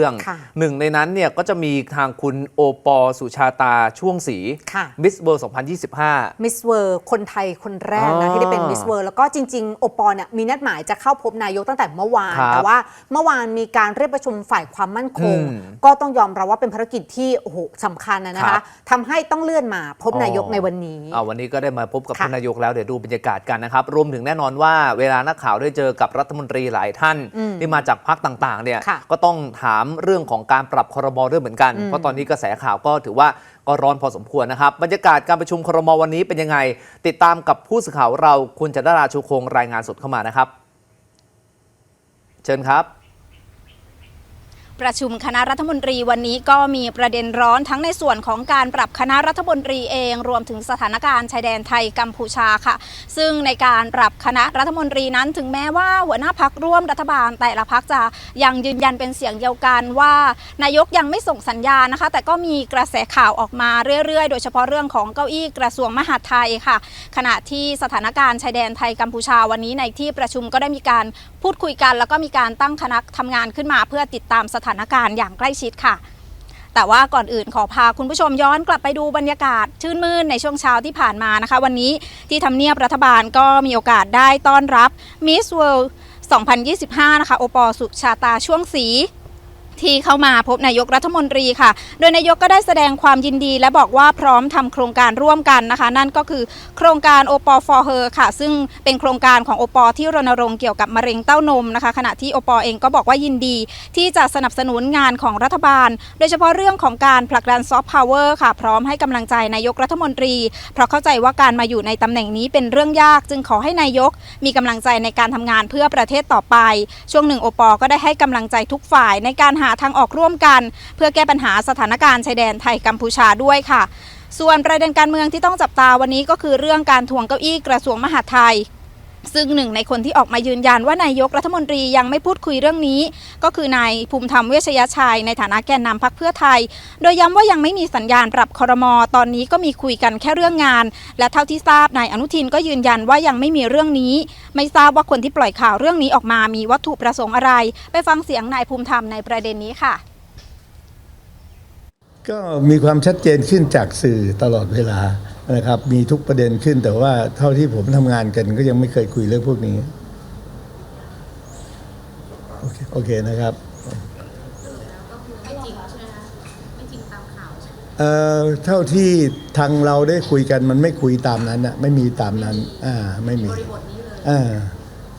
เรื่องค่ะหนึ่งในนั้นเนี่ยก็จะมีทางคุณโอปอสุชาตาช่วงศรีค่ะมิสเวิร์2025 มิสเวอร์คนไทยคนแรกนะอ่าที่ได้เป็นมิสเวอร์แล้วก็จริง ๆ โอปอลเนี่ยมีนัดหมายจะเข้าพบนายกตั้งแต่เมื่อวานครับแต่ว่าเมื่อวานมีการเรียกประชุมฝ่ายความมั่นคงอืมก็ต้องยอมรับว่าเป็นภารกิจที่โอ้โหสำคัญนะนะครัคะบทำให้ต้องเลื่อนมาพบนายกในวันนี้อ่าวันนี้ก็ได้มาพบกับค่ะท่านนายกแล้วเดี๋ยวดูบรรยากาศกันนะครับรวมถึงแน่นอนว่าเวลานักข่าวได้เจอกับรัฐมนตรีหลายท่านอืมที่มาจากพรรคต่างๆเนี่ยค่ะก็ต้องถามเรื่องของการปรับครมด้วยเหมือนกันอืมเพราะตอนนี้กระแสข่าวก็ถือว่าก็ร้อนพอสมควรนะครับ บรรยากาศการประชุมครมวันนี้เป็นยังไง ติดตามกับผู้สื่อข่าวเราคุณจันดาราชูคงรายงานสดเข้ามานะครับ เชิญครับ ประชุมคณะรัฐมนตรีวันนี้ก็มีประเด็นร้อนทั้งในส่วนของการปรับคณะรัฐมนตรีเองรวมถึงสถานการณ์ชายแดนไทยกัมพูชาค่ะ ซึ่งในการปรับคณะรัฐมนตรีนั้นถึงแม้ว่าหัวหน้าพักร่วมรัฐบาลแต่ละพักจะยังยืนยันเป็นเสียงเดียวกันว่า นายกยังไม่ส่งสัญญาณนะคะ แต่ก็มีกระแสข่าวออกมาเรื่อยๆ โดยเฉพาะเรื่องของเก้าอี้กระทรวงมหาดไทยค่ะ ขณะที่สถานการณ์ชายแดนไทยกัมพูชาวันนี้ในที่ประชุมก็ได้มีการพูดคุยกัน แล้วก็มีการตั้งคณะทำงานขึ้นมาเพื่อติดตามสถานานการณ์อย่างใกล้ชิดค่ะ แต่ว่าก่อนอื่นขอพาคุณผู้ชมย้อนกลับไปดูบรรยากาศชื่นมื่นในช่วงเช้าที่ผ่านมานะคะ วันนี้ที่ทำเนียบรัฐบาลก็มีโอกาสได้ต้อนรับ Miss World 2025 นะคะ โอปอสุชาตาช่วงสี ที่เข้ามาพบนายกรัฐมนตรีค่ะ โดยนายกก็ได้แสดงความยินดีและบอกว่าพร้อมทำโครงการร่วมกันนะคะ นั่นก็คือโครงการโอปอ for her ค่ะ ซึ่งเป็นโครงการของโอปอที่รณรงค์เกี่ยวกับมะเร็งเต้านมนะคะ ขณะที่โอปอเองก็บอกว่ายินดี ที่จะสนับสนุนงานของรัฐบาล โดยเฉพาะเรื่องของการผลักดันซอฟต์พาวเวอร์ค่ะ พร้อมให้กำลังใจนายกรัฐมนตรี เพราะเข้าใจว่าการมาอยู่ในตำแหน่งนี้เป็นเรื่องยาก จึงขอให้นายก มีกำลังใจในการทำงานเพื่อประเทศต่อไป ช่วงหนึ่งโอปอก็ได้ให้กำลังใจทุกฝ่ายในการหาาทางออกร่วมกัน เพื่อแก้ปัญหาสถานการณ์ชายแดนไทยกัมพูชาด้วยค่ะ ส่วนประเด็นการเมืองที่ต้องจับตาวันนี้ก็คือเรื่องการทวงเก้าอี้กระทรวงมหาดไทย ซึ่งหนึ่งในคนที่ออกมายืนยันว่านายกรัฐมนตรียังไม่พูดคุยเรื่องนี้ ก็คือนายภูมิธรรมเวชยชัย ในฐานะแกนนำพรรคเพื่อไทย โดยย้ำว่ายังไม่มีสัญญาณปรับคอรมอตอนนี้ก็มีคุยกันแค่เรื่องงาน และเท่าที่ทราบนายอนุทินก็ยืนยันว่ายังไม่มีเรื่องนี้ ไม่ทราบว่าคนที่ปล่อยข่าวเรื่องนี้ออกมามีวัตถุประสงค์อะไร ไปฟังเสียงนายภูมิธรรมในประเด็นนี้ค่ะ ก็มีความชัดเจนขึ้นจากสื่อตลอดเวลา นะครับมีทุกประเด็นขึ้น แต่ว่าเท่าที่ผมทำงานกันก็ยังไม่เคยคุยเรื่องพวกนี้โอเคโอเคนะครับเอ่อเท่าที่ทางเราได้คุยกันมันไม่คุยตามนั้นอะไม่มีตามนั้น อ่าไม่มีอ่า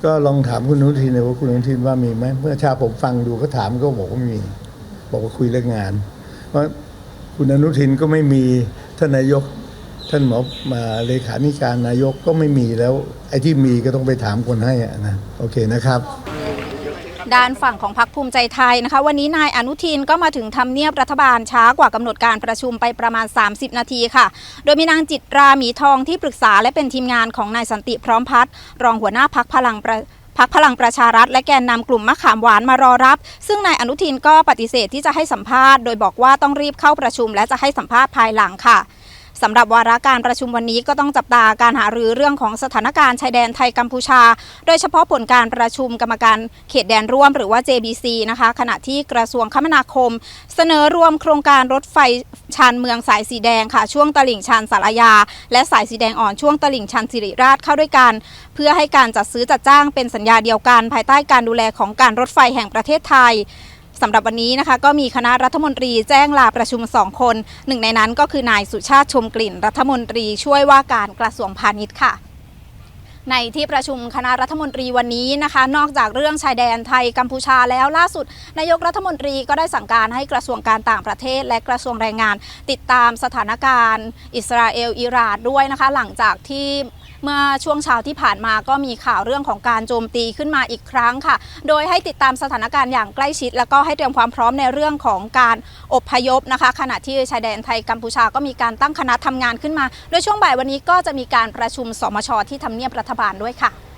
ก็ลองถามคุณอนุทินเลยว่าคุณอนุทินว่ามีไหมเมื่อเช้าผมฟังดูก็ถามก็บอกว่าไม่มี บอกว่าคุยเรื่องงาน เพราะคุณอนุทินก็ไม่มีท่านนายก ท่านหมอมาเลขาธิการนายกก็ไม่มีแล้ว ไอ้ที่มีก็ต้องไปถามคนให้อะนะ โอเคนะครับ ด้านฝั่งของพรรคภูมิใจไทยนะคะ วันนี้นายอนุทินก็มาถึงทำเนียบรัฐบาลช้ากว่ากำหนดการประชุมไปประมาณ 30 นาทีค่ะ โดยมีนางจิตราหมีทองที่ปรึกษาและเป็นทีมงานของนายสันติพร้อมพัฒน์รองหัวหน้าพักพลังประพักพลังประชารัฐและแกนนำกลุ่มมะขามหวานมารอรับ ซึ่งนายอนุทินก็ปฏิเสธที่จะให้สัมภาษณ์ โดยบอกว่าต้องรีบเข้าประชุมและจะให้สัมภาษณ์ภายหลังค่ะ สำหรับวาระการประชุมวันนี้ก็ต้องจับตาการหารือเรื่องของสถานการณ์ชายแดนไทยกัมพูชา โดยเฉพาะผลการประชุมกรรมการเขตแดนร่วมหรือว่า JBC นะคะ ขณะที่กระทรวงคมนาคม เสนอรวมโครงการรถไฟชานเมืองสายสีแดงค่ะ ช่วงตลิ่งชันสารยา และสายสีแดงอ่อนช่วงตลิ่งชันสิริราชเข้าด้วยกัน เพื่อให้การจัดซื้อจัดจ้างเป็นสัญญาเดียวกัน ภายใต้การดูแลของการรถไฟแห่งประเทศไทย สำหรับวันนี้นะคะ ก็มีคณะรัฐมนตรีแจ้งลาประชุมสองคน หนึ่งในนั้นก็คือนายสุชาติชมกลิ่น รัฐมนตรีช่วยว่าการกระทรวงพาณิชย์ค่ะในที่ประชุมคณะรัฐมนตรีวันนี้นะคะ นอกจากเรื่องชายแดนไทยกัมพูชาแล้วล่าสุด นายกรัฐมนตรีก็ได้สั่งการให้กระทรวงการต่างประเทศ และกระทรวงแรงงาน ติดตามสถานการณ์ อิสราเอลอิหร่านด้วยนะคะ หลังจากที่ เมื่อช่วงเช้าที่ผ่านมาก็มีข่าวเรื่องของการโจมตีขึ้นมาอีกครั้งค่ะ โดยให้ติดตามสถานการณ์อย่างใกล้ชิด แล้วก็ให้เตรียมความพร้อมในเรื่องของการอบพยพนะคะ ขณะที่ชายแดนไทยกัมพูชาก็มีการตั้งคณะทำงานขึ้นมา โดยช่วงบ่ายวันนี้ก็จะมีการประชุมสมชที่ทำเนียบรัฐบาลด้วยค่ะ